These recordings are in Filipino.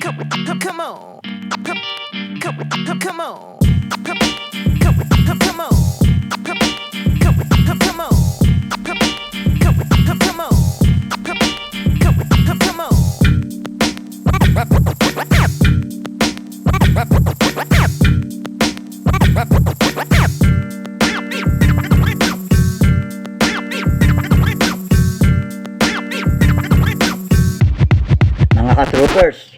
Come, come, come on. Come, come, come, come on. Come, come, come, come on. Come, come, come, come on. Come, come, come, come on. Come, come, come, come on. Mga ka-troopers,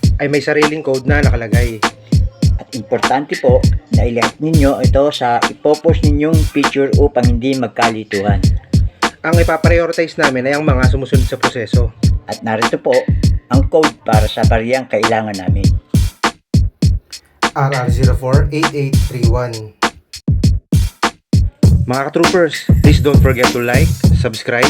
ay may sariling code na nakalagay. At importante po na ilike ninyo ito sa ipopost ninyong picture upang hindi magkalituhan. Ang ipaprioritize namin ay ang mga sumusunod sa proseso. At narito po ang code para sa bariyang kailangan namin. RR048831 Mga ka-troopers, please don't forget to like, subscribe,